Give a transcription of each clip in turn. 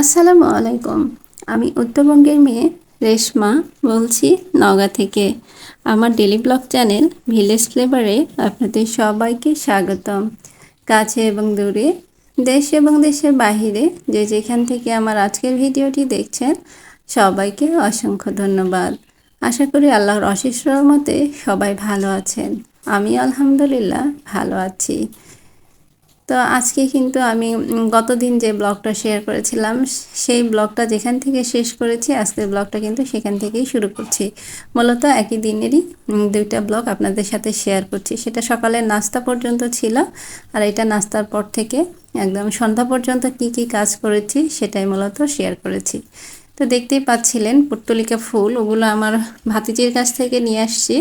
আসসালামু আলাইকুম। আমি উত্তরবঙ্গের মেয়ে রেশমা বলছি নওগাঁ থেকে। আমার ডেলি ব্লগ চ্যানেল ভিলেজ ফ্লেভারে আপনাদের সবাইকে স্বাগতম। কাছে এবং দূরে, দেশ এবং দেশের বাহিরে যে যেখান থেকে আমার আজকের ভিডিওটি দেখছেন, সবাইকে অসংখ্য ধন্যবাদ। আশা করি আল্লাহর অশেষ রহমতে সবাই ভালো আছেন। আমি আলহামদুলিল্লাহ ভালো আছি। তো আজকে কিন্তু আমি গতদিন যে ব্লগটা শেয়ার করেছিলাম, সেই ব্লগটা যেখান থেকে শেষ করেছি, আজকের ব্লগটা কিন্তু সেখান থেকেই শুরু করছি। মূলত একই দিনেরই দুইটা ব্লগ আপনাদের সাথে শেয়ার করছি। সেটা সকালের নাস্তা পর্যন্ত ছিল, আর এটা নাস্তার পর থেকে একদম সন্ধ্যা পর্যন্ত কি কি কাজ করেছি, সেটাই মূলত শেয়ার করেছি। তো দেখতেই পাচ্ছিলেন পুর্তলিকা ফুল, ওগুলো আমার ভাতিজির কাছ থেকে নিয়ে আসছি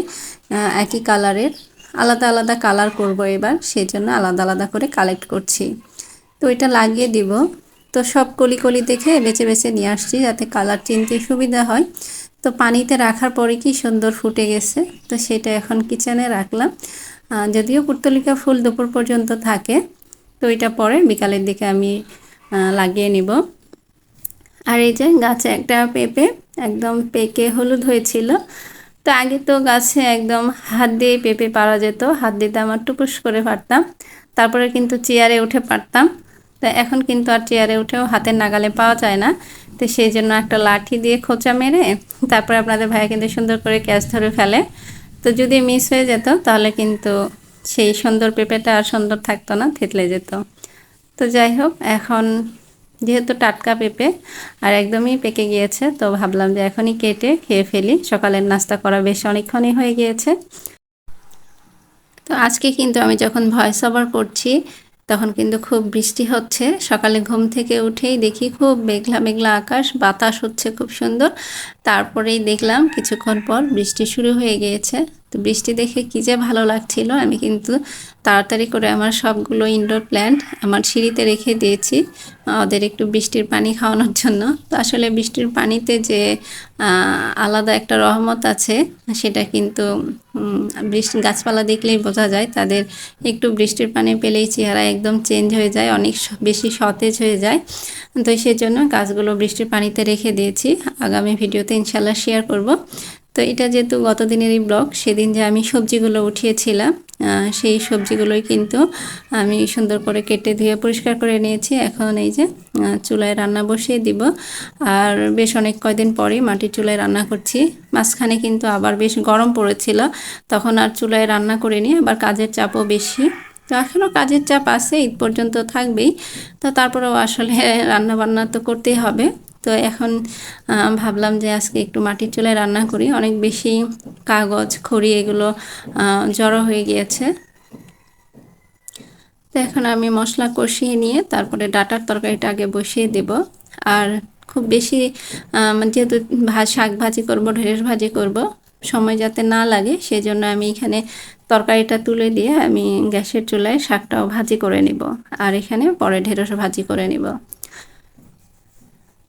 একই কালারের আলাদা আলাদা কালার করব এবার সেই জন্য আলাদা আলাদা করে কালেক্ট করছি। তো এটা লাগিয়ে দিব। তো সব কলি কলি দেখে বেছে বেছে নিয়ে আসছি যাতে কালার চিনতে সুবিধা হয়। তো পানিতে রাখার পরে কি সুন্দর ফুটে গেছে। তো সেটা এখন কিচেনে রাখলাম। যদিও পুর্তলিকা ফুল দুপুর পর্যন্ত থাকে, তো এটা পরে বিকালের দিকে আমি লাগিয়ে নিব। আর এই যে গাছে একটা পেঁপে, একদম পেকে হলুদ হয়েছিল। তো আগে তো গাছে একদম হাত দিয়ে পেঁপে পারা যেত, হাত দিতে আমার টুকুস করে পারতাম। তারপরে কিন্তু চেয়ারে উঠে পারতাম। তো এখন কিন্তু আর চেয়ারে উঠেও হাতের নাগালে পাওয়া যায় না। তো সেই জন্য একটা লাঠি দিয়ে খোঁচা মেরে তারপরে আপনাদের ভাইয়া কিন্তু সুন্দর করে ক্যাচ ধরে ফেলে। তো যদি মিস হয়ে যেত, তাহলে কিন্তু সেই সুন্দর পেঁপেটা আর সুন্দর থাকতো না, থেতলে যেত। তো যাই হোক, এখন যেহেতু টাটকা পেঁপে আর একদমই পেকে গিয়েছে, তো ভাবলাম যে এখনই কেটে খেয়ে ফেলি। সকালের নাস্তা করা বেশ অনেকক্ষণই হয়ে গিয়েছে। তো আজকে কিন্তু আমি যখন ভয়েস ওভার করছি, তখন কিন্তু খুব বৃষ্টি হচ্ছে। সকালে ঘুম থেকে উঠেই দেখি খুব মেঘলা মেঘলা আকাশ, বাতাস হচ্ছে খুব সুন্দর। তারপরেই দেখলাম কিছুক্ষণ পর বৃষ্টি শুরু হয়ে গিয়েছে। তো বৃষ্টি দেখে কী যে ভালো লাগছিল, আমি কিন্তু তাড়াতাড়ি করে আমার সবগুলো ইনডোর প্ল্যান্ট আমার সিঁড়িতে রেখে দিয়েছি ওদের একটু বৃষ্টির পানি খাওয়ানোর জন্য। তো আসলে বৃষ্টির পানিতে যে আলাদা একটা রহমত আছে, সেটা কিন্তু বৃষ্টি, গাছপালা দেখলেই বোঝা যায়, তাদের একটু বৃষ্টির পানি পেলেই চেহারা একদম চেঞ্জ হয়ে যায়, অনেক বেশি সতেজ হয়ে যায়। তো সেজন্য গাছগুলো বৃষ্টির পানিতে রেখে দিয়েছি। আগামী ভিডিওতে ইনশাল্লাহ শেয়ার করব। তো এটা যেহেতু গত দিনেরই ব্লগ সেদিন যে আমি সবজিগুলো উঠিয়েছিলাম সেই সবজিগুলোই কিন্তু আমি সুন্দর করে কেটে ধুয়ে পরিষ্কার করে নিয়েছি। এখন এই যে চুলায় রান্না বসিয়ে দিব। আর বেশ অনেক কয়দিন পরেই মাটির চুলায় রান্না করছি। মাঝখানে কিন্তু আবার বেশ গরম পড়েছিল, তখন আর চুলায় রান্না করে নিয়ে আবার কাজের চাপও বেশি। তো এখনও কাজের চাপ আছে, ঈদ পর্যন্ত থাকবেই। তো তারপরেও আসলে রান্না বান্না তো করতেই হবে। তো এখন ভাবলাম যে আজকে একটু মাটির চুলায় রান্না করি। অনেক বেশি কাগজ, খড়ি এগুলো জড়ো হয়ে গিয়েছে। তো এখন আমি মশলা কষিয়ে নিয়ে তারপরে ডাটার তরকারিটা আগে বসিয়ে দেব। আর খুব বেশি যেহেতু শাক ভাজি করব, ঢেঁড়স ভাজি করব, সময় যাতে না লাগে সেজন্য আমি এখানে তরকারিটা তুলে দিয়ে আমি গ্যাসের চুলায় শাকটাও ভাজি করে নিব। আর এখানে পরে ঢেঁড়স ভাজি করে নিব।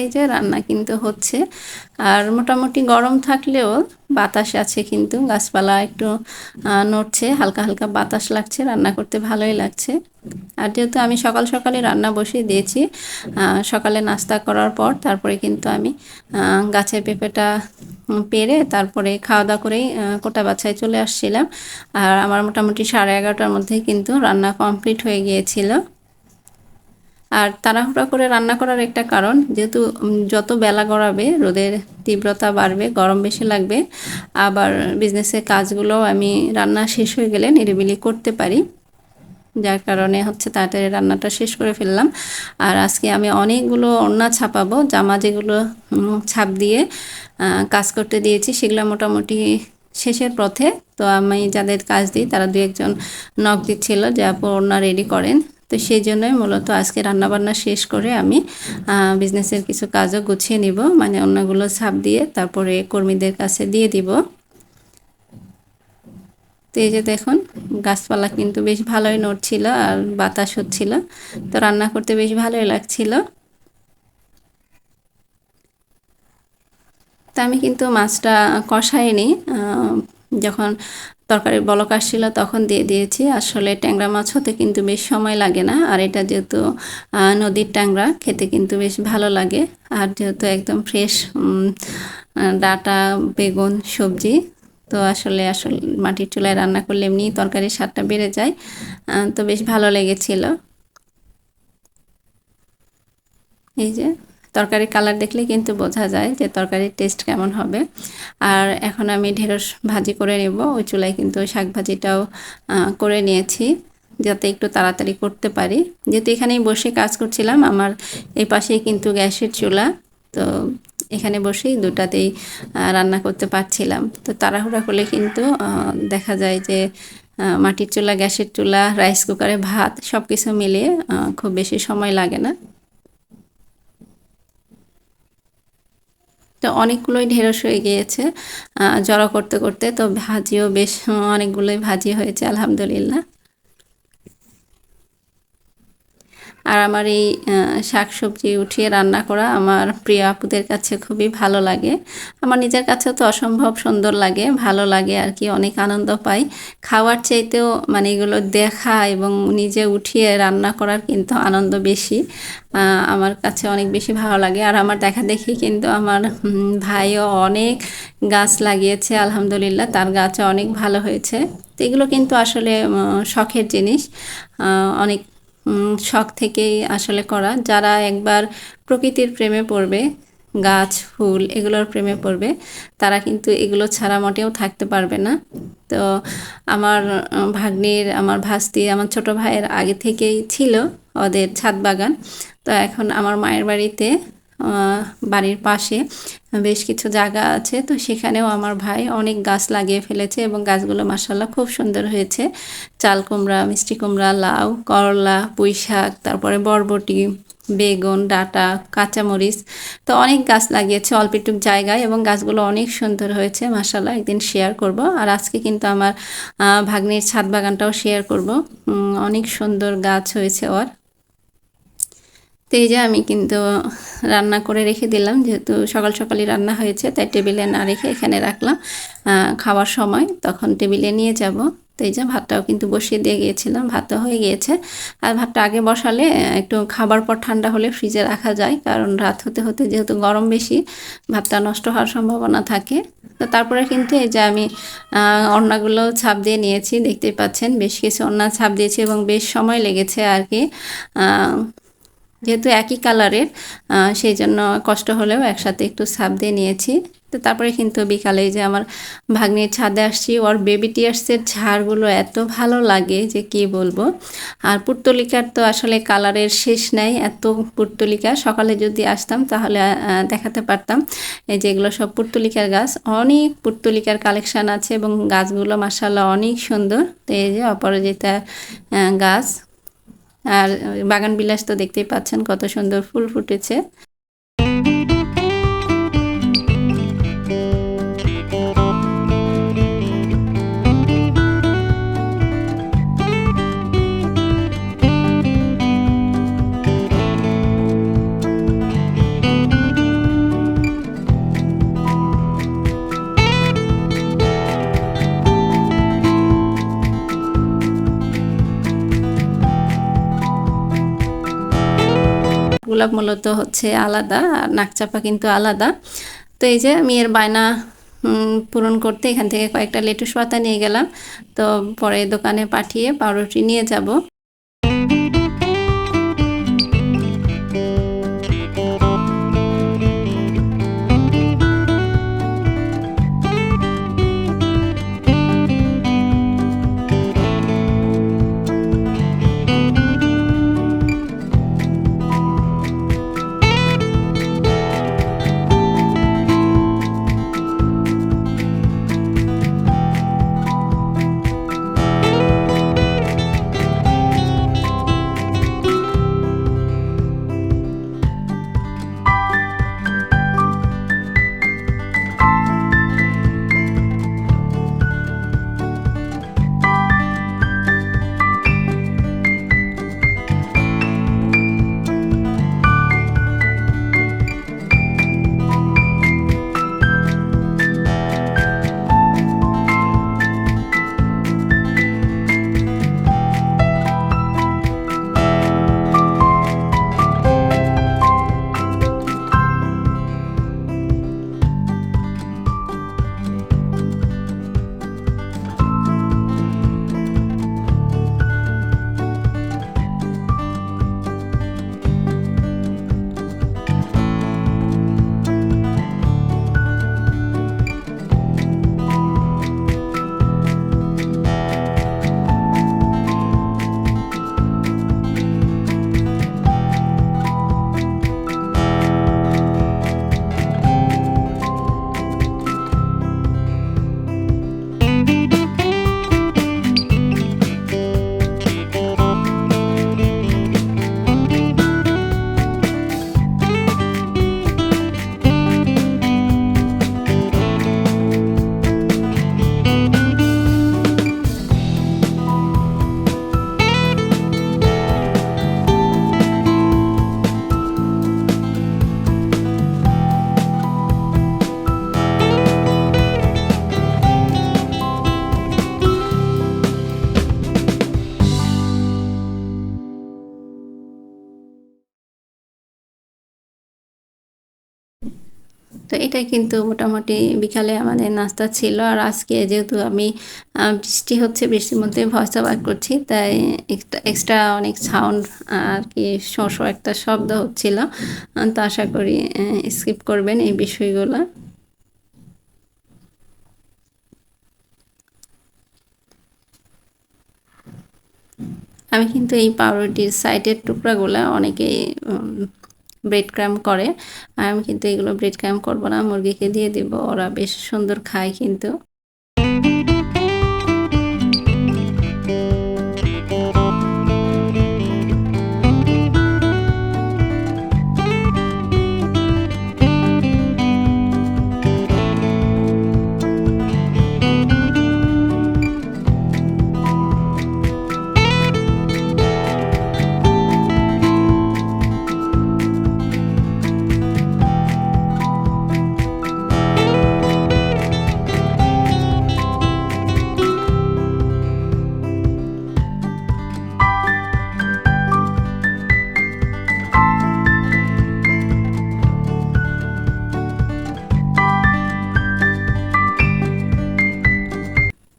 এই যে রান্না কিন্তু হচ্ছে। আর মোটামুটি গরম থাকলেও বাতাস আছে কিন্তু, গাছপালা একটু নড়ছে, হালকা হালকা বাতাস লাগছে, রান্না করতে ভালোই লাগছে। আর যেহেতু আমি সকাল সকালে রান্না বসিয়ে দিয়েছি সকালে নাস্তা করার পর তারপরে কিন্তু আমি গাছের পেঁপেটা পেরে তারপরে খাওয়া দাওয়া করেই কোটা বাছায় চলে আসছিলাম। আর আমার মোটামুটি সাড়ে এগারোটার মধ্যেই কিন্তু রান্না কমপ্লিট হয়ে গিয়েছিল। আর তাড়াহুড়া করে রান্না করার একটা কারণ, যেহেতু যত বেলা গড়াবে রোদের তীব্রতা বাড়বে, গরম বেশি লাগবে, আবার বিজনেসের কাজগুলো আমি রান্না শেষ হয়ে গেলে নিরিবিলি করতে পারি। যার কারণে হচ্ছে তাড়াতাড়ি রান্নাটা শেষ করে ফেললাম। আর আজকে আমি অনেকগুলো অন্যা ছাপাবো, জামা যেগুলো ছাপ দিয়ে কাজ করতে দিয়েছি, সেগুলো মোটামুটি শেষের পথে। তো আমি যাদের কাজ দিই, তারা দু একজন নখ দিচ্ছিল যে, আপু, ওড়না রেডি করেন। তো সেই জন্যই মূলত আজকে রান্নাবান্না শেষ করে আমি বিজনেসের কিছু কাজও গুছিয়ে নিব। মানে অন্যগুলো ছাপ দিয়ে তারপরে কর্মীদের কাছে দিয়ে দিব। তো এই যে দেখুন, গাছপালা কিন্তু বেশ ভালোই নড়ছিল আর বাতাস হচ্ছিল। তো রান্না করতে বেশ ভালোই লাগছিল। তা আমি কিন্তু মাছটা কষাইনি যখন তরকারির বলক আসছিল তখন দিয়ে দিয়েছি। আসলে ট্যাংরা মাছ হতে কিন্তু বেশ সময় লাগে না, আর এটা যেহেতু নদীর ট্যাংরা, খেতে কিন্তু বেশ ভালো লাগে। আর যেহেতু একদম ফ্রেশ ডাটা, বেগুন, সবজি, তো আসলে আসলে মাটির চুলায় রান্না করলে এমনি তরকারির স্বাদটা বেড়ে যায় তো বেশ ভালো লেগেছিল। এই যে। তরকারির কালার দেখলে কিন্তু বোঝা যায় যে তরকারির টেস্ট কেমন হবে। আর এখন আমি ঢেঁড়স ভাজি করে নেব। ওই চুলায় কিন্তু শাক ভাজিটাও করে নিয়েছি যাতে একটু তাড়াতাড়ি করতে পারি। যেহেতু এখানেই বসে কাজ করছিলাম, আমার এই পাশেই কিন্তু গ্যাসের চুলা। তো এখানে বসেই দুটাতেই রান্না করতে পারছিলাম। তো তাড়াহুড়া করলে কিন্তু দেখা যায় যে মাটির চুলা, গ্যাসের চুলা, রাইস কুকারে ভাত সব কিছু মিলিয়ে খুব বেশি সময় লাগে না। তো অনেকগুলোই ঢেঁড়স হয়ে গিয়েছে জড়ো করতে করতে। তো ভাজিও বেশ, অনেকগুলোই ভাজি হয়েছে, আলহামদুলিল্লাহ। আর আমার এই শাক সবজি উঠিয়ে রান্না করা আমার প্রিয় আপুদের কাছে খুবই ভালো লাগে। আমার নিজের কাছেও তো অসম্ভব সুন্দর লাগে, ভালো লাগে আর কি, অনেক আনন্দ পাই। খাওয়ার চাইতেও মানে এগুলো দেখা এবং নিজে উঠিয়ে রান্না করার কিন্তু আনন্দ বেশি আমার কাছে অনেক বেশি ভালো লাগে। আর আমার দেখা দেখি কিন্তু আমার ভাইও অনেক গাছ লাগিয়েছে, আলহামদুলিল্লাহ, তার গাছে অনেক ভালো হয়েছে। তো এগুলো কিন্তু আসলে শখের জিনিস অনেক শখ থেকেই আসলে করা। যারা একবার প্রকৃতির প্রেমে পড়বে, গাছ, ফুল এগুলোর প্রেমে পড়বে, তারা কিন্তু এগুলো ছাড়া মোটেও থাকতে পারবে না। তো আমার ভাগ্নির, আমার ভাস্তি, আমার ছোট ভাইয়ের আগে থেকেই ছিল ওদের ছাদ বাগান। তো এখন আমার মায়ের বাড়িতে বাড়ির পাশে বেশ কিছু জায়গা আছে। তো সেখানেও আমার ভাই অনেক গাছ লাগিয়ে ফেলেছে এবং গাছগুলো মাসাল্লাহ খুব সুন্দর হয়েছে। চাল কুমড়া, মিষ্টি কুমড়া, লাউ, করলা, পুঁই শাক, তারপরে বরবটি, বেগুন, ডাটা, কাঁচামরিচ। তো অনেক গাছ লাগিয়েছে অল্পটুক জায়গায় এবং গাছগুলো অনেক সুন্দর হয়েছে। মাসাল্লাহ একদিন শেয়ার করব। আর আজকে কিন্তু আমার ভাগ্নির ছাদ বাগানটাও শেয়ার করব। অনেক সুন্দর গাছ হয়েছে ওর। তো এই যে আমি কিন্তু রান্না করে রেখে দিলাম, যেহেতু সকাল সকালই রান্না হয়েছে, তাই টেবিলে না রেখে এখানে রাখলাম। খাওয়ার সময় তখন টেবিলে নিয়ে যাব। তো এই যে ভাতটাও কিন্তু বসিয়ে দিয়ে গিয়েছিলাম ভাতটা হয়ে গিয়েছে। আর ভাতটা আগে বসালে একটু খাবার পর ঠান্ডা হলে ফ্রিজে রাখা যায়, কারণ রাত হতে হতে যেহেতু গরম বেশি, ভাতটা নষ্ট হওয়ার সম্ভাবনা থাকে। তো তারপরে কিন্তু এই যে আমি অন্যগুলো ছাপ দিয়ে নিয়েছি, দেখতেই পাচ্ছেন, বেশ কিছু অন্য ছাপ দিয়েছি এবং বেশ সময় লেগেছে আর কি। যেহেতু একই কালারের সেই জন্য কষ্ট হলেও একসাথে একটু ছাপ দিয়ে নিয়েছি। তো তারপরে কিন্তু বিকালে যে আমার ভাগ্নির ছাদে আসছি, ওর বেবি টিয়ার্সের ঝাড়গুলো এত ভালো লাগে যে কি বলব। আর পুর্তলিকার তো আসলে কালারের শেষ নেই, এত পুর্তলিকা। সকালে যদি আসতাম তাহলে দেখাতে পারতাম। এই যেগুলো সব পুর্তলিকার গাছ, অনেক পুর্তলিকার কালেকশান আছে এবং গাছগুলো মাসাল্লাহ অনেক সুন্দর। তো এই যে অপরাজিতা গাছ আর বাগান বিলাস তো দেখতেই পাচ্ছেন কত সুন্দর ফুল ফুটেছে। গোলাপ মূলত হচ্ছে আলাদা, আর নাকচাপা কিন্তু আলাদা। তো এই যে আমি এর বায়না পূরণ করতে এখান থেকে কয়েকটা লেটুস পাতা নিয়ে গেলাম। তো পরে দোকানে পাঠিয়ে পাউরুটি নিয়ে যাব। তো এটা কিন্তু মোটামুটি বিকালে আমাদের নাস্তা ছিল। আর আজকে যেহেতু আমি বৃষ্টি হচ্ছে, বৃষ্টির মধ্যে ভয়েস ওভার করছি, তাই এক্সট্রা অনেক সাউন্ড আর কি শো একটা শব্দ হচ্ছিল। তো আশা করি স্কিপ করবেন এই বিষয়গুলো। আমি কিন্তু এই পাউরুটির সাইডের টুকরাগুলো অনেকেই ব্রেড ক্রাম করে। আমি কিন্তু এগুলো ব্রেড ক্রাম করব না, মুরগিকে দিয়ে দিব। ওরা বেশ সুন্দর খায় কিন্তু।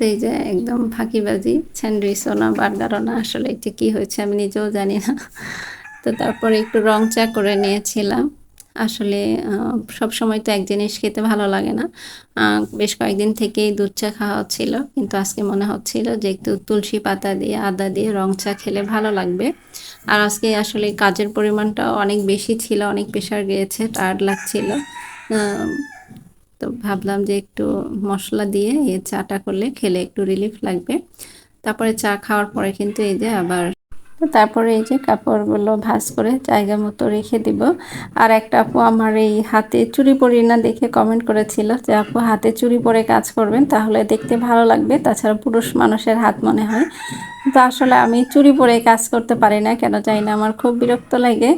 এই যে একদম ফাঁকিবাজি, স্যান্ডউইচও না, বার্গারও না, আসলে এটা কী হয়েছে আমি নিজেও জানি না। তো তারপরে একটু রং চা করে নিয়েছিলাম। আসলে সব সময় তো এক জিনিস খেতে ভালো লাগে না। বেশ কয়েকদিন থেকেই দুধ চা খাওয়া হচ্ছিল, কিন্তু আজকে মনে হচ্ছিল যে একটু তুলসী পাতা দিয়ে, আদা দিয়ে রং চা খেলে ভালো লাগবে। আর আজকে আসলে কাজের পরিমাণটা অনেক বেশি ছিল, অনেক প্রেশার গিয়েছে, টায়ার্ড লাগছিল। তো ভাবলাম যে একটু মশলা দিয়ে এই চাটা করলে খেলে একটু রিলিফ লাগবে। তারপরে চা খাওয়ার পরে কিন্তু এই যে আবার তারপরে এই যে কাপড়গুলো ভাজ করে জায়গা মতো রেখে দিব। আর একটা আপু আমার এই হাতে চুরি পরি না দেখে কমেন্ট করেছিল যে, আপু, হাতে চুরি পরে কাজ করবেন তাহলে দেখতে ভালো লাগবে। তাছাড়া পুরুষ মানুষের হাত মনে হয়। তো আসলে আমি চুরি পরে কাজ করতে পারি না, কেন চাই না, আমার খুব বিরক্ত লাগে।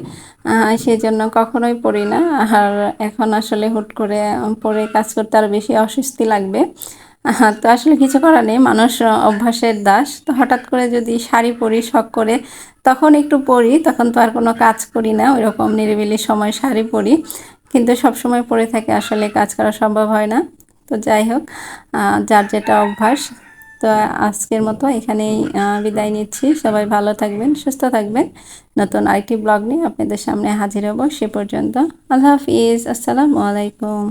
সেই জন্য কখনোই পড়ি না। আর এখন আসলে হুট করে পরে কাজ করতে আরও বেশি অস্বস্তি লাগবে। তো আসলে কিছু করার নেই, মানুষ অভ্যাসের দাস। তো হঠাৎ করে যদি শাড়ি পরি, শখ করে, তখন একটু পরি, তখন তো আর কোনো কাজ করি না ওই রকম নিরিবিলি সময় শাড়ি পরি। কিন্তু সব সময় পরে থাকে, আসলে কাজ করা সম্ভব হয় না। তো যাই হোক যার যেটা অভ্যাস, তো আজকের মতো এখানেই বিদায় নিচ্ছি। সবাই ভালো থাকবেন, সুস্থ থাকবেন। নতুন আরেকটি ব্লগ নিয়ে আপনাদের সামনে হাজির হব, সে পর্যন্ত। আল্লাহ হাফিজ, আসসালামু আলাইকুম।